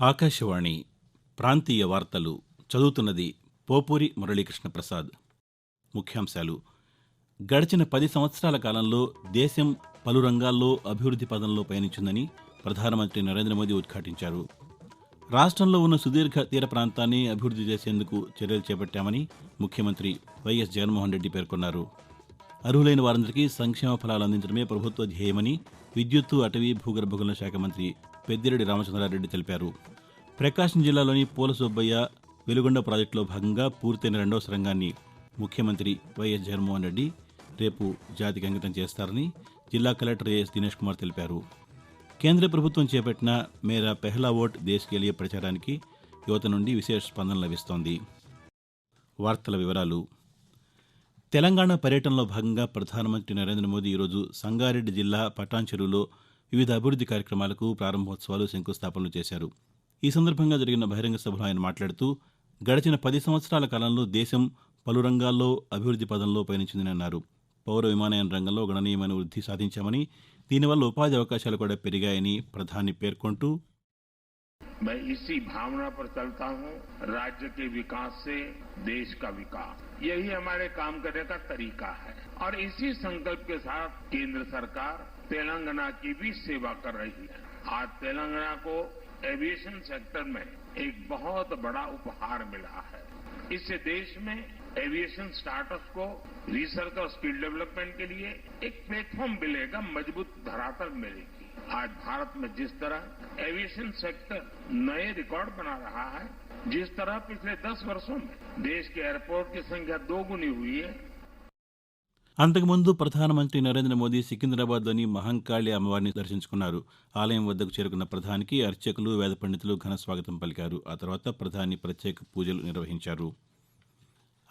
ఆకాశవాణి ప్రాంతీయ వార్తలు చదువుతున్నది పోపూరి మురళీకృష్ణ ప్రసాద్ ముఖ్యాంశాలు. గడిచిన పది సంవత్సరాల కాలంలో దేశం పలు రంగాల్లో అభివృద్ది పదంలో పయనించిందని ప్రధానమంత్రి నరేంద్ర మోదీ ఉద్ఘాటించారు. రాష్ట్రంలో ఉన్న సుదీర్ఘ తీర ప్రాంతాన్ని అభివృద్ది చేసేందుకు చర్యలు చేపట్టామని ముఖ్యమంత్రి వైఎస్ జగన్మోహన్ రెడ్డి పేర్కొన్నారు. అర్హులైన వారందరికీ సంక్షేమ ఫలాలు అందించడమే ప్రభుత్వ ధ్యేయమని విద్యుత్తు అటవీ భూగర్భగుల శాఖ మంత్రి పెద్దిరెడ్డి రామచంద్రారెడ్డి తెలిపారు. ప్రకాశం జిల్లాలోని పూల సుబ్బయ్య వెలుగొండ ప్రాజెక్టులో భాగంగా పూర్తయిన రెండవ సొరంగాన్ని ముఖ్యమంత్రి వైఎస్ జగన్మోహన్ రెడ్డి రేపు జాతికి అంకితం చేస్తారని జిల్లా కలెక్టర్ ఏఎస్ దినేష్ కుమార్ తెలిపారు. కేంద్ర ప్రభుత్వం చేపట్టిన మేరా పెహ్లా ఓట్ దేశ్ ప్రచారానికి యువత నుండి విశేష స్పందన లభిస్తోంది. వార్తల వివరాలు. తెలంగాణ పర్యటనలో భాగంగా ప్రధానమంత్రి నరేంద్ర మోదీ ఈరోజు సంగారెడ్డి జిల్లా పటాన్చెరువులో వివిధ అభివృద్ది కార్యక్రమాలకు ప్రారంభోత్సవాలు శంకుస్థాపనలు చేశారు ఈ సందర్భంగా జరిగిన బహిరంగ సభలో ఆయన మాట్లాడుతూ గడిచిన పది సంవత్సరాల కాలంలో దేశం పలు రంగాల్లో అభివృద్ది పదంలో పయనించిందని అన్నారు పౌర విమానయాన రంగంలో గణనీయమైన వృద్ధి సాధించామని దీనివల్ల ఉపాధి అవకాశాలు కూడా పెరిగాయని ప్రధాని పేర్కొంటూ मैं इसी भावना पर चलता हूं राज्य के विकास से देश का विकास यही हमारे काम करने का तरीका है और इसी संकल्प के साथ केंद्र सरकार तेलंगाना की भी सेवा कर रही है। आज तेलंगाना को एविएशन सेक्टर में एक बहुत बड़ा उपहार मिला है। इससे देश में एविएशन स्टार्टअप्स को रिसर्च और स्किल डेवलपमेंट के लिए एक प्लेटफॉर्म मिलेगा, मज़बूत धरातल मिलेगी। आज भारत में जिस तरह एविएशन सेक्टर नए रिकॉर्ड बना रहा है, जिस तरह पिछले 10 वर्षों में देश के एयरपोर्ट की संख्या दोगुनी हुई है అంతకుముందు ప్రధానమంత్రి నరేంద్ర మోదీ సికింద్రాబాద్లోని మహంకాళి అమ్మవారిని దర్శించుకున్నారు. ఆలయం వద్దకు చేరుకున్న ప్రధానికి అర్చకులు వేద పండితులు ఘన స్వాగతం పలికారు. ఆ తర్వాత ప్రధాని ప్రత్యేక పూజలు నిర్వహించారు.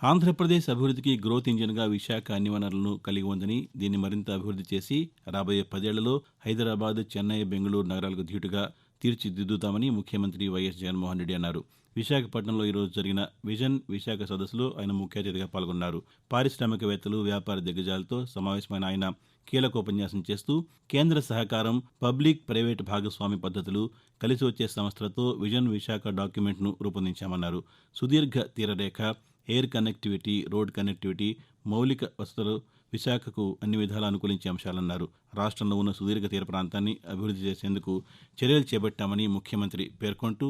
ఆంధ్రప్రదేశ్ అభివృద్ధికి గ్రోత్ ఇంజిన్గా విశాఖ అన్ని వనరులను కలిగి ఉందని దీన్ని మరింత అభివృద్ధి చేసి రాబోయే పదేళ్ళలో హైదరాబాద్ చెన్నై బెంగళూరు నగరాలకు ధీటుగా తీర్చిదిద్దుతామని ముఖ్యమంత్రి వైఎస్ జగన్మోహన్ రెడ్డి అన్నారు. విశాఖపట్నంలో ఈరోజు జరిగిన విజన్ విశాఖ సదస్సులో ఆయన ముఖ్య అతిథిగా పాల్గొన్నారు. పారిశ్రామికవేత్తలు వ్యాపార దిగ్గజాలతో సమావేశమైన ఆయన కీలక ఉపన్యాసం చేస్తూ కేంద్ర సహకారం పబ్లిక్ ప్రైవేట్ భాగస్వామి పద్ధతులు కలిసి వచ్చే సంస్థలతో విజన్ విశాఖ డాక్యుమెంట్ను రూపొందించామన్నారు. సుదీర్ఘ తీరరేఖ ఎయిర్ కనెక్టివిటీ రోడ్ కనెక్టివిటీ మౌలిక వసతులు విశాఖకు అన్ని విధాలా అనుకూలించే అంశాలన్నారు రాష్ట్రంలో ఉన్న సుదీర్ఘ తీర ప్రాంతాన్ని అభివృద్ది చేసేందుకు చర్యలు చేపట్టామని ముఖ్యమంత్రి పేర్కొంటూ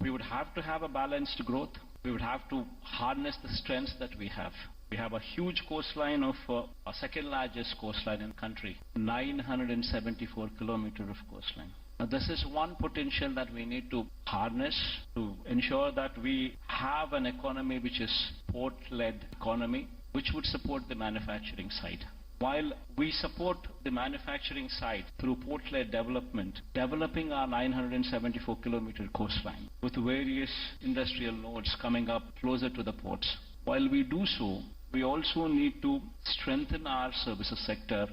We would have to have a balanced growth. We would have to harness the strengths that we have. We have a huge coastline of uh, our second largest coastline in the country, 974 kilometers of coastline. This is one potential that we need to harness to ensure that we have an economy which is port-led economy, which would support the manufacturing side. While we support the manufacturing side through port-led development, developing our 974 kilometer coastline with various industrial nodes coming up closer to the ports. While we do so, we also need to strengthen our services sector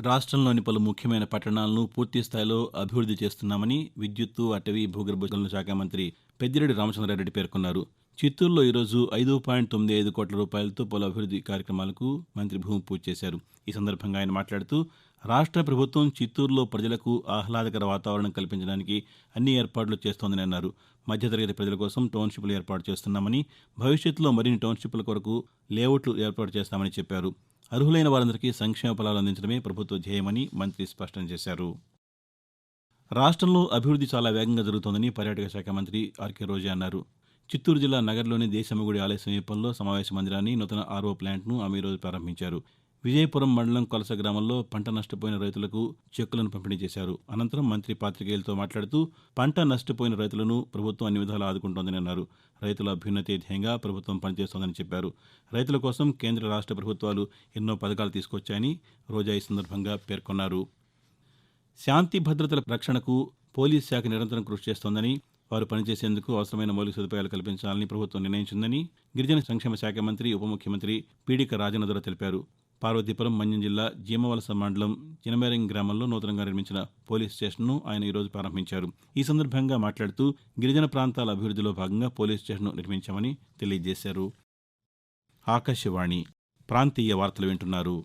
రాష్ట్రంలోని పలు ముఖ్యమైన పట్టణాలను పూర్తి స్థాయిలో అభివృద్ధి చేస్తున్నామని విద్యుత్తు అటవీ భూగర్భ జల శాఖ మంత్రి పెద్దిరెడ్డి రామచంద్రారెడ్డి పేర్కొన్నారు. చిత్తూరులో ఈరోజు ఐదు పాయింట్ తొమ్మిది ఐదు కోట్ల రూపాయలతో పలు అభివృద్ధి కార్యక్రమాలకు మంత్రి భూమి పూజ చేశారు. ఈ సందర్భంగా ఆయన మాట్లాడుతూ రాష్ట్ర ప్రభుత్వం చిత్తూరులో ప్రజలకు ఆహ్లాదకర వాతావరణం కల్పించడానికి అన్ని ఏర్పాట్లు చేస్తోందని అన్నారు. మధ్యతరగతి ప్రజల కోసం టౌన్షిప్లు ఏర్పాటు చేస్తున్నామని భవిష్యత్తులో మరిన్ని టౌన్షిప్ల కొరకు లేఅవుట్లు ఏర్పాటు చేస్తామని చెప్పారు. అర్హులైన వారందరికీ సంక్షేమ ఫలాలు అందించడమే ప్రభుత్వ ధ్యేయమని మంత్రి స్పష్టం చేశారు. రాష్ట్రంలో అభివృద్ధి చాలా వేగంగా జరుగుతోందని పర్యాటక శాఖ మంత్రి ఆర్కే రోజా అన్నారు. చిత్తూరు జిల్లా నగర్లోని దేశమ్మగుడి ఆలయ సమీపంలో సమావేశ మందిరాన్ని నూతన ఆర్ఓ ప్లాంట్ను ఆమె ఈరోజు ప్రారంభించారు. విజయపురం మండలం కొలస గ్రామంలో పంట నష్టపోయిన రైతులకు చెక్కులను పంపిణీ చేశారు. అనంతరం మంత్రి పాతికేయులతో మాట్లాడుతూ పంట నష్టపోయిన రైతులను ప్రభుత్వం అన్ని విధాలా ఆదుకుంటోందని అన్నారు. రైతుల అభ్యున్నతి ధ్యేయంగా ప్రభుత్వం పనిచేస్తోందని చెప్పారు. రైతుల కోసం కేంద్ర రాష్ట్ర ప్రభుత్వాలు ఎన్నో పథకాలు తీసుకొచ్చాయని రోజా ఈ సందర్భంగా పేర్కొన్నారు. శాంతి భద్రతల రక్షణకు పోలీస్ శాఖ నిరంతరం కృషి చేస్తోందని వారు పనిచేసేందుకు అవసరమైన మౌలిక సదుపాయాలు కల్పించాలని ప్రభుత్వం నిర్ణయించిందని గిరిజన సంక్షేమ శాఖ మంత్రి ఉప ముఖ్యమంత్రి పీడిక రాజనదుర తెలిపారు. పార్వతీపురం మన్యం జిల్లా జీమవలస మండలం చినమేరంగ్ గ్రామంలో నూతనంగా నిర్మించిన పోలీస్ స్టేషన్ను ఆయన ఈరోజు ప్రారంభించారు. ఈ సందర్భంగా మాట్లాడుతూ గిరిజన ప్రాంతాల అభివృద్ధిలో భాగంగా పోలీస్ స్టేషన్ను నిర్మించామని తెలియజేశారు. ఆకాశవాణి ప్రాంతీయ వార్తలు వింటున్నారు.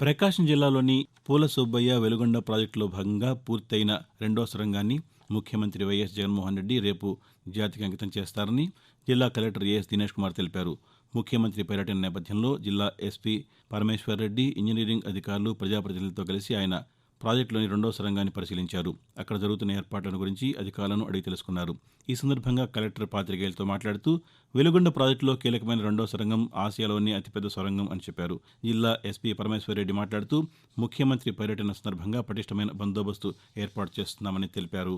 ప్రకాశం జిల్లాలోని పూల సుబ్బయ్య వెలుగొండ ప్రాజెక్టులో భాగంగా పూర్తయిన రెండో సొరంగాన్ని ముఖ్యమంత్రి వైఎస్ జగన్మోహన్ రెడ్డి రేపు జాతికి అంకితం చేస్తారని జిల్లా కలెక్టర్ ఏఎస్ దినేష్ కుమార్ తెలిపారు. ముఖ్యమంత్రి పర్యటన నేపథ్యంలో జిల్లా ఎస్పీ పరమేశ్వర్ రెడ్డి ఇంజనీరింగ్ అధికారులు ప్రజాప్రతినిధులతో కలిసి ఆయన ప్రాజెక్టులోని రెండో సొరంగాన్ని పరిశీలించారు. అక్కడ జరుగుతున్న ఏర్పాట్లను గురించి అధికారులను అడిగి తెలుసుకున్నారు. ఈ సందర్భంగా కలెక్టర్ పాతికేయులతో మాట్లాడుతూ వెలుగొండ ప్రాజెక్టులో కీలకమైన రెండో సొరంగం ఆసియాలోని అతిపెద్ద సొరంగం అని చెప్పారు. జిల్లా ఎస్పీ పరమేశ్వర్ రెడ్డి మాట్లాడుతూ ముఖ్యమంత్రి పర్యటన సందర్భంగా పటిష్టమైన బందోబస్తు ఏర్పాటు చేస్తున్నామని తెలిపారు.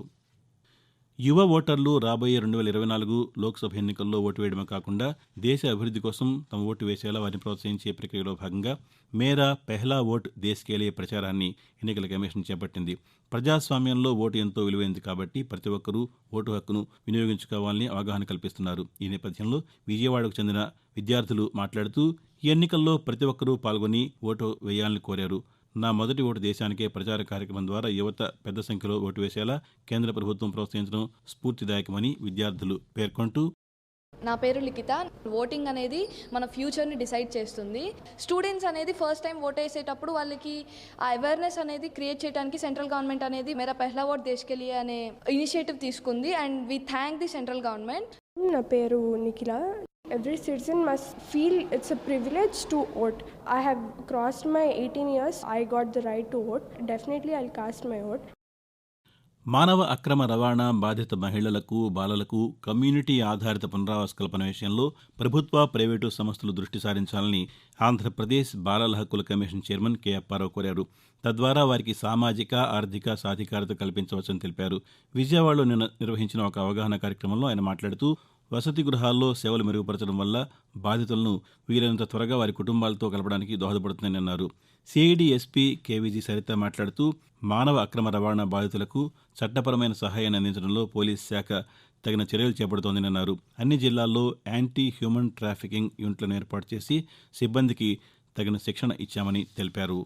యువ ఓటర్లు రాబోయే రెండు వేల ఇరవై నాలుగు లోక్సభ ఎన్నికల్లో ఓటు వేయడమే కాకుండా దేశ అభివృద్ధి కోసం తమ ఓటు వేసేలా వారిని ప్రోత్సహించే ప్రక్రియలో భాగంగా మేరా పెహ్లా ఓట్ దేశకేలే ప్రచారాన్ని ఎన్నికల కమిషన్ చేపట్టింది. ప్రజాస్వామ్యంలో ఓటు ఎంతో విలువైంది కాబట్టి ప్రతి ఒక్కరూ ఓటు హక్కును వినియోగించుకోవాలని అవగాహన కల్పిస్తున్నారు. ఈ నేపథ్యంలో విజయవాడకు చెందిన విద్యార్థులు మాట్లాడుతూ ఈ ఎన్నికల్లో ప్రతి ఒక్కరూ పాల్గొని ఓటు వేయాలని కోరారు. నా మొదటి ఓటు దేశానికే ప్రచార కార్యక్రమం ద్వారా యువత పెద్ద సంఖ్యలో ఓటు వేసేలా కేంద్ర ప్రభుత్వం ప్రోత్సహించడం స్ఫూర్తిదాయకమని విద్యార్థులు పేర్కొంటూ నా పేరు లిఖిత. ఓటింగ్ అనేది మన ఫ్యూచర్ని డిసైడ్ చేస్తుంది. స్టూడెంట్స్ అనేది ఫస్ట్ టైం ఓట్ వేసేటప్పుడు వాళ్ళకి ఆ అవేర్నెస్ అనేది క్రియేట్ చేయడానికి సెంట్రల్ గవర్నమెంట్ అనేది మేరా పెహ్లా ఓట్ దేశకెళ్ళి అనే ఇనిషియేటివ్ తీసుకుంది. And we thank the central government. నా పేరు Nikhila every citizen must feel it's a privilege to vote I have crossed my eighteen years I got the right to vote definitely I cast my vote మానవ అక్రమ రవాణా బాధిత మహిళలకు బాలలకు community ఆధారిత పునరావాస కల్పన విషయంలో ప్రభుత్వ ప్రైవేటు సంస్థలు దృష్టి సారించాలని ఆంధ్రప్రదేశ్ బాలల హక్కుల కమిషన్ చైర్మన్ కె అప్పారావు కోరారు. తద్వారా వారికి సామాజిక ఆర్థిక సాధికారత కల్పించవచ్చని తెలిపారు. విజయవాడలో నిన్న నిర్వహించిన ఒక అవగాహన కార్యక్రమంలో ఆయన మాట్లాడుతూ వసతి గృహాల్లో సేవలు మెరుగుపరచడం వల్ల బాధితులను వీలైనంత త్వరగా వారి కుటుంబాలతో కలపడానికి దోహదపడుతుందని అన్నారు. సిఐడి ఎస్పీ కేవీజీ సరిత మాట్లాడుతూ మానవ అక్రమ రవాణా బాధితులకు చట్టపరమైన సహాయాన్ని అందించడంలో పోలీస్ శాఖ తగిన చర్యలు చేపడుతోందని అన్నారు అన్ని జిల్లాల్లో యాంటీ హ్యూమన్ ట్రాఫికింగ్ యూనిట్లను ఏర్పాటు చేసి సిబ్బందికి తగిన శిక్షణ ఇచ్చామని తెలిపారు.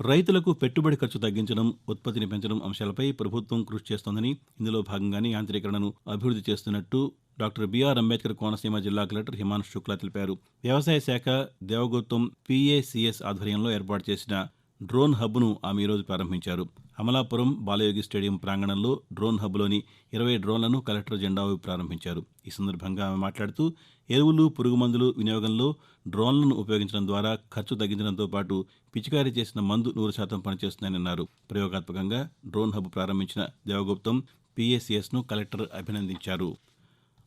రైతులకు పెట్టుబడి ఖర్చు తగ్గించడం ఉత్పత్తిని పెంచడం అంశాలపై ప్రభుత్వం కృషి చేస్తోందని ఇందులో భాగంగానే యాంత్రీకరణను అభివృద్ధి చేస్తున్నట్టు డాక్టర్ బీఆర్ అంబేద్కర్ కోనసీమ జిల్లా కలెక్టర్ హిమాంశు శుక్లా తెలిపారు. వ్యవసాయ శాఖ దేవగౌతం పీఏసీఎస్ ఆధ్వర్యంలో ఏర్పాటు చేసిన డ్రోన్ హబ్ను ఆమె ఈరోజు ప్రారంభించారు. అమలాపురం బాలయోగి స్టేడియం ప్రాంగణంలో డ్రోన్ హబ్లోని ఇరవై డ్రోన్లను కలెక్టర్ జెండా ఊపి ప్రారంభించారు. ఈ సందర్భంగా ఆమె మాట్లాడుతూ ఎరువులు పురుగుమందులు వినియోగంలో డ్రోన్లను ఉపయోగించడం ద్వారా ఖర్చు తగ్గించడంతో పాటు పిచికారీ చేసిన మందు నూరు శాతం పనిచేస్తుందని అన్నారు. ప్రయోగాత్మకంగా డ్రోన్ హబ్ ప్రారంభించిన దేవగుప్తం పీఏసీఎస్ను కలెక్టర్ అభినందించారు.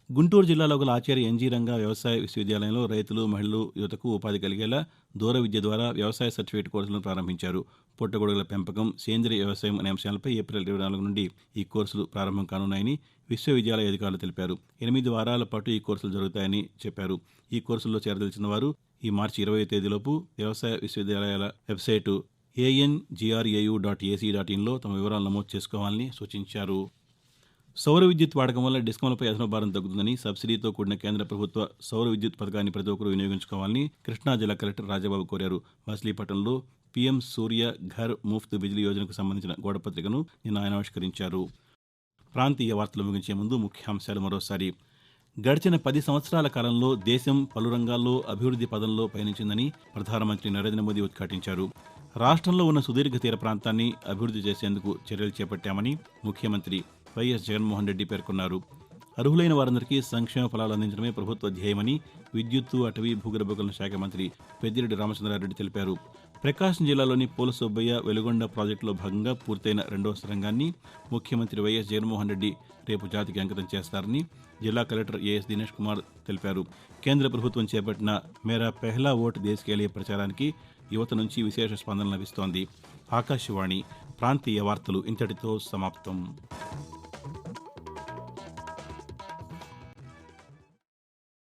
గుంటూరు జిల్లాలో గల ఆచార్య ఎన్జీ రంగా వ్యవసాయ విశ్వవిద్యాలయంలో రైతులు మహిళలు యువతకు ఉపాధి కలిగేలా దూర విద్య ద్వారా వ్యవసాయ సర్టిఫికేట్ కోర్సులను ప్రారంభించారు. పుట్టగొడుగుల పెంపకం సేంద్రియ వ్యవసాయం అనే అంశాలపై ఏప్రిల్ ఇరవై నాలుగు నుండి ఈ కోర్సులు ప్రారంభం కానున్నాయని విశ్వవిద్యాలయ అధికారులు తెలిపారు. ఎనిమిది వారాల పాటు ఈ కోర్సులు జరుగుతాయని చెప్పారు. ఈ కోర్సుల్లో చేరదలిచిన వారు ఈ మార్చి ఇరవై తేదీలోపు వ్యవసాయ విశ్వవిద్యాలయాల website ANGRAU dot AC dot ఇన్లో తమ వివరాలు నమోదు చేసుకోవాలని సూచించారు. సౌర విద్యుత్ వాడకం వల్ల డిస్కంలపై అదనపు భారం తగ్గుతుందని సబ్సిడీతో కూడిన కేంద్ర ప్రభుత్వ సౌర విద్యుత్ పథకాన్ని ప్రతి ఒక్కరూ వినియోగించుకోవాలని కృష్ణా జిల్లా కలెక్టర్ రాజబాబు కోరారు. మచిలీపట్నంలో పీఎం సూర్య ఘర్ ముఫ్త్ బిజిలీ యోజనకు సంబంధించిన గోడపత్రికను నిన్న ఆయన ఆవిష్కరించారు. ప్రాంతీయ వార్తలు ముగించే ముందు ముఖ్యాంశాలు మరోసారి. గడిచిన పది సంవత్సరాల కాలంలో దేశం పలు రంగాల్లో అభివృద్ధి పదంలో పయనించిందని ప్రధానమంత్రి నరేంద్ర మోదీ ఉద్ఘాటించారు. రాష్ట్రంలో ఉన్న సుదీర్ఘ తీర ప్రాంతాన్ని అభివృద్ధి చేసేందుకు చర్యలు చేపట్టామని ముఖ్యమంత్రి వైఎస్ జగన్మోహన్ రెడ్డి పేర్కొన్నారు. అర్హులైన వారందరికీ సంక్షేమ ఫలాలు అందించడమే ప్రభుత్వ ధ్యేయమని విద్యుత్తు అటవీ భూగర్భ గనుల శాఖ మంత్రి పెద్దిరెడ్డి రామచంద్రారెడ్డి తెలిపారు. ప్రకాశం జిల్లాలోని పూల సుబ్బయ్య వెలుగొండ ప్రాజెక్టులో భాగంగా పూర్తయిన రెండవ సరంగాన్ని ముఖ్యమంత్రి వైఎస్ జగన్మోహన్ రెడ్డి రేపు జాతికి అంకితం చేస్తారని జిల్లా కలెక్టర్ ఏఎస్ దినేష్ కుమార్ తెలిపారు. కేంద్ర ప్రభుత్వం చేపట్టిన మేరా పెహ్లా ఓటు దేశకేలియ ప్రచారానికి యువత నుంచి విశేష స్పందన లభిస్తోంది. ఆకాశవాణి ప్రాంతీయ వార్తలు ఇంతటితో సమాప్తం.